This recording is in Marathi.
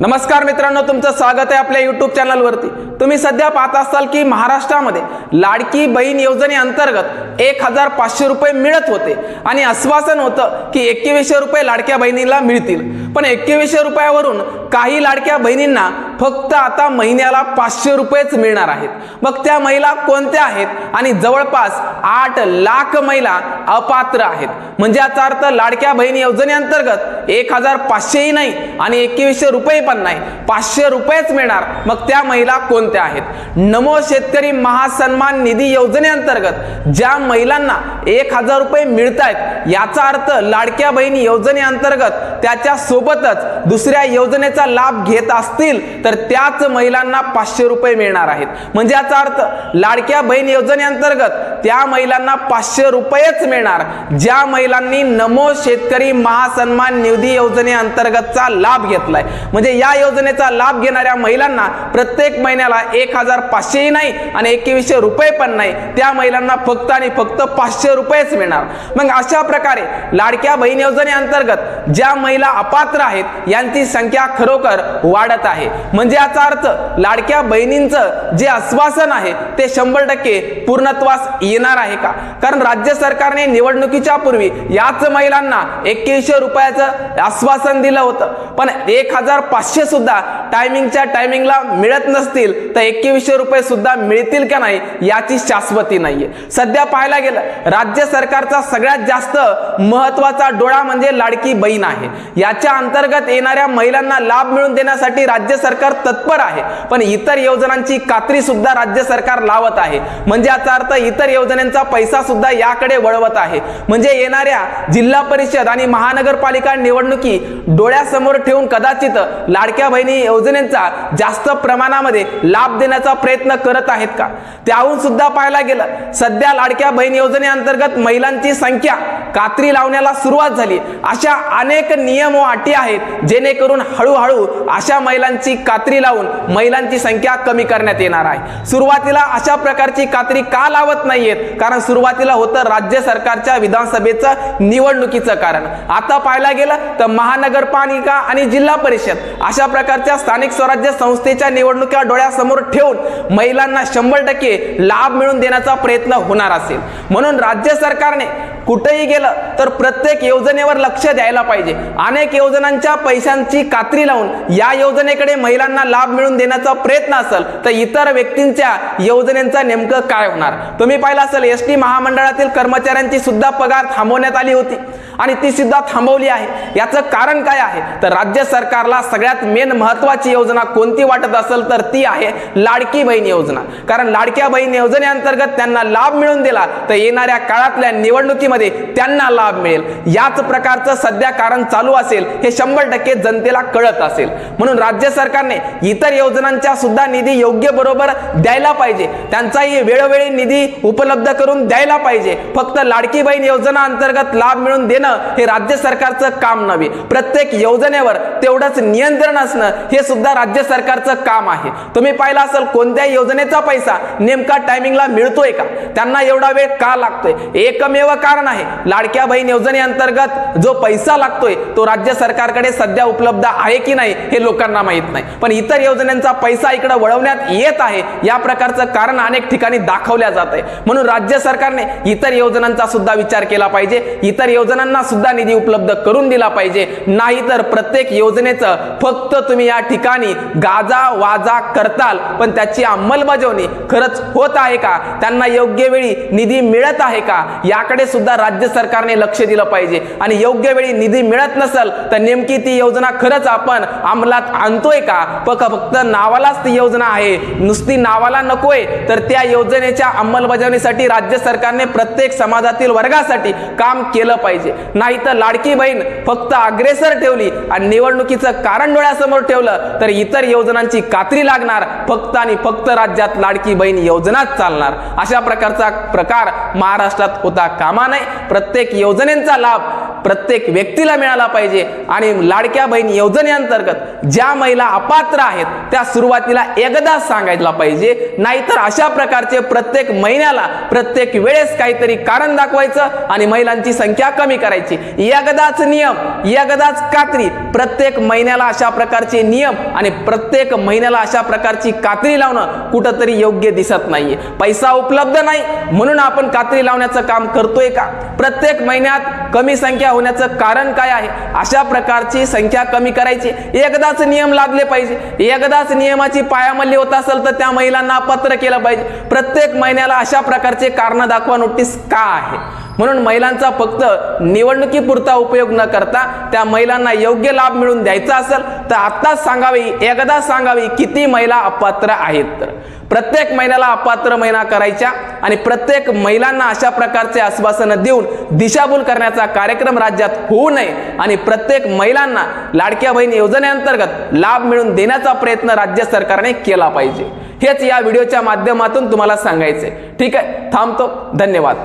नमस्कार मित्रांनो तुमचं स्वागत आहे आपल्या युट्यूब चॅनलवरती तुम्ही सध्या पाहत असाल की महाराष्ट्रामध्ये लाडकी बहीण योजनेअंतर्गत एक हजार पाचशे रुपये मिळत होते. आणि आश्वासन होतं की एकवीसशे रुपये लाडक्या बहिणीला मिळतील. पण एकवीसशे रुपयावरून काही लाडक्या बहिणींना फक्त आता महिन्याला पाचशे रुपयेच मिळणार आहेत. मग त्या महिला कोणत्या आहेत? आणि जवळपास आठ लाख महिला अपात्र आहेत. म्हणजे याचा अर्थ लाडक्या बहिणी योजनेअंतर्गत एक हजार पाचशेही नाही आणि एकवीसशे रुपये पण नाही. पाचशे रुपयेच मिळणार. मग त्या महिला कोणत्या आहेत? नमो शेतकरी महासन्मान निधी योजनेअंतर्गत ज्या महिलांना एक हजार रुपये मिळत आहेत याचा अर्थ लाडक्या बहिणी योजनेअंतर्गत त्याच्या सोबतच दुसऱ्या योजनेचा लाभ घेत असतील तर त्याच महिलांना पाचशे रुपये मिळणार आहेत. म्हणजे याचा अर्थ लाडक्या बहीण योजनेअंतर्गत त्या महिलांना पाचशे रुपयेच मिळणार. ज्या महिलांनी नमो शेतकरी महासन्मान निधी योजनेअंतर्गतचा लाभ घेतलाय. म्हणजे या योजनेचा लाभ घेणाऱ्या महिलांना प्रत्येक महिन्याला एक हजार पाचशेही नाही आणि एकवीसशे रुपये पण नाही. त्या महिलांना फक्त आणि फक्त पाचशे रुपयेच मिळणार. मग अशा प्रकारे लाडक्या बहीण योजनेअंतर्गत ज्या महिला अपात्र आहेत यांची संख्या खरोखर वाढत आहे. म्हणजे याचा अर्थ लाडक्या बहिणींचं जे आश्वासन आहे ते शंभर टक्के पूर्णत्वास येणार आहे का? कारण राज्य सरकारने निवडणुकीच्या पूर्वी याच महिलांना एक्क्याऐंशी रुपयाचं आश्वासन दिलं होतं. पण एक हजार पाचशे सुद्धा टायमिंगच्या टायमिंगला मिळत नसतील तर एकवीसशे रुपये सुद्धा मिळतील का नाही याची शाश्वती नाहीये. सध्या पाहायला गेलं राज्य सरकारचा सगळ्यात जास्त महत्त्वाचा डोळा म्हणजे लाडकी बहीण आहे. याच्या अंतर्गत येणाऱ्या महिलांना लाभ मिळवून देण्यासाठी राज्य सरकार तत्पर आहे. पण इतर योजनांची कात्री सुद्धा राज्य सरकार लावत आहे. म्हणजे याचा अर्थ इतर योजनांचा पैसा सुद्धा याकडे वळवत आहे. म्हणजे येणाऱ्या जिल्हा परिषद आणि महानगरपालिका निवडणुकी डोळ्यासमोर ठेवून कदाचित लाडक्या बहिणी योजनेचा जास्त प्रमाणामध्ये लाभ देण्याचा प्रयत्न करत आहेत का? त्याहून सुद्धा पाहायला गेलं सध्या लाडक्या बहीण योजनेअंतर्गत महिलांची संख्या कात्री लावण्याला सुरुवात झाली. अशा अनेक नियम व अटी आहेत जेणेकरून हळूहळू अशा महिलांची कात्री लावून महिलांची संख्या कमी करण्यात येणार आहे. सुरुवातीला अशा प्रकारची कात्री का लावत नाहीयेत? कारण सुरुवातीला होतं राज्य सरकारच्या विधानसभेचं निवडणुकीचं कारण. आता पाहायला गेलं तर महानगरपालिका आणि जिल्हा परिषद अशा प्रकारच्या स्थानिक स्वराज्य संस्थेच्या निवडणुका डोळ्यासमोर ठेवून महिलांना शंभर टक्के लाभ मिळवून देण्याचा प्रयत्न होणार असेल. म्हणून राज्य सरकारने कुठेही गेलं तर प्रत्येक योजनेवर लक्ष द्यायला पाहिजे. अनेक योजनांच्या पैशांची कात्री लावून या योजनेकडे महिलांना लाभ मिळवून देण्याचा प्रयत्न असेल तर इतर व्यक्तींच्या योजनेचा नेमकं काय होणार? तुम्ही पाहिलं असेल एस टी महामंडळातील कर्मचाऱ्यांची सुद्धा पगार थांबवण्यात आली होती आणि ती सुद्धा थांबवली आहे. याचं कारण काय आहे? तर राज्य सरकारला सगळ्यात मेन महत्वाची योजना कोणती वाटत असेल तर ती आहे लाडकी बहीण योजना. कारण लाडक्या बहीण योजनेअंतर्गत त्यांना लाभ मिळवून दिला तर येणाऱ्या काळातल्या निवडणुकीमध्ये त्यांना लाभ मिळेल. याच प्रकारचं सध्या कारण चालू असेल हे शंभर टक्के जनतेला कळत असेल. म्हणून राज्य सरकारने इतर योजनांच्या सुद्धा निधी योग्य बरोबर द्यायला पाहिजे. त्यांचाही वेळोवेळी निधी उपलब्ध करून द्यायला पाहिजे. फक्त लाडकी बहीण योजना अंतर्गत लाभ मिळवून देणं हे राज्य सरकारचं काम नव्हे. प्रत्येक योजनेवर तेवढंच नियंत्रण असणं हे सुद्धा राज्य सरकारचं काम आहे. तुम्ही पाहिलं असेल कोणत्या योजनेचा पैसा नेमका टायमिंगला मिळतोय का? त्यांना एवढा वेळ का लागतोय? एकमेव कारण आहे. लाडक्या बहीण योजनेअंतर्गत जो पैसा लागतोय तो राज्य सरकारकडे सध्या उपलब्ध आहे की नाही हे लोकांना माहीत नाही. पण इतर योजनांचा पैसा इकडे वळवण्यात येत आहे या प्रकारचं कारण अनेक ठिकाणी दाखवल्या जात आहे. म्हणून राज्य सरकारने इतर योजनांचा सुद्धा विचार केला पाहिजे. इतर योजनांना सुद्धा निधी उपलब्ध करून दिला पाहिजे. नाहीतर प्रत्येक योजनेचं फक्त तुम्ही या ठिकाणी गाजा वाजा करताल पण त्याची अंमलबजावणी खरंच होत आहे का? त्यांना योग्य वेळी निधी मिळत आहे का? याकडे सुद्धा राज्य सरकारने लक्ष दिलं पाहिजे. आणि योग्य वेळी निधी मिळत नसेल तर नेमकी ती योजना खरंच आपण अंमलात आणतोय का? फक्त नावालाच ती योजना आहे. नुसती नावाला नकोय तर त्या योजनेच्या अंमलबजावणीसाठी राज्य सरकारने प्रत्येक समाजातील वर्गासाठी काम केलं पाहिजे. नाही तर लाडकी बहीण फक्त अग्रेसर ठेवली आणि निवडणुकीचं कारण डोळ्यासमोर ठेवलं तर इतर योजनांची कात्री लागणार. फक्त आणि फक्त राज्यात लाडकी बहीण योजनाच चालणार. अशा प्रकारचा प्रकार महाराष्ट्रात होता कामा नये. प्रत्येक योजनेचा लाभ प्रत्येक व्यक्तीला मिळाला पाहिजे. आणि लाडक्या बहीण योजनेअंतर्गत ज्या महिला अपात्र आहेत त्या सुरुवातीला एकदाच सांगायला पाहिजे. नाहीतर अशा प्रकारचे प्रत्येक महिन्याला प्रत्येक वेळेस काहीतरी कारण दाखवायचं आणि महिलांची संख्या कमी करायची. एकदाच नियम एकदाच कात्री प्रत्येक महिन्याला अशा प्रकारचे नियम आणि प्रत्येक महिन्याला अशा प्रकारची कात्री लावणं कुठंतरी योग्य दिसत नाहीये. पैसा उपलब्ध नाही म्हणून आपण कात्री लावण्याचं काम करतोय का? प्रत्येक महिन्यात कमी संख्या होण्याचं कारण काय आहे? अशा प्रकारची संख्या कमी करायची. एकदाच नियम लादले पाहिजे. एकदाच नियमाची पायामल्ली होत असेल तर त्या महिलांना पत्र केलं पाहिजे. प्रत्येक महिन्याला अशा प्रकारचे कारण दाखवा. नोटीस का आहे? म्हणून महिलांचा फक्त निवडणुकीपुरता उपयोग न करता त्या महिलांना योग्य लाभ मिळून द्यायचा असेल तर आत्ताच सांगावी एकदा सांगावी किती महिला अपात्र आहेत तर. प्रत्येक महिन्याला अपात्र महिना करायच्या आणि प्रत्येक महिलांना अशा प्रकारचे आश्वासनं देऊन दिशाभूल करण्याचा कार्यक्रम राज्यात होऊ नये आणि प्रत्येक महिलांना लाडक्या बहीण योजनेअंतर्गत लाभ मिळून देण्याचा प्रयत्न राज्य सरकारने केला पाहिजे. हेच या व्हिडिओच्या माध्यमातून तुम्हाला सांगायचे ठीक आहे थांबतो. धन्यवाद.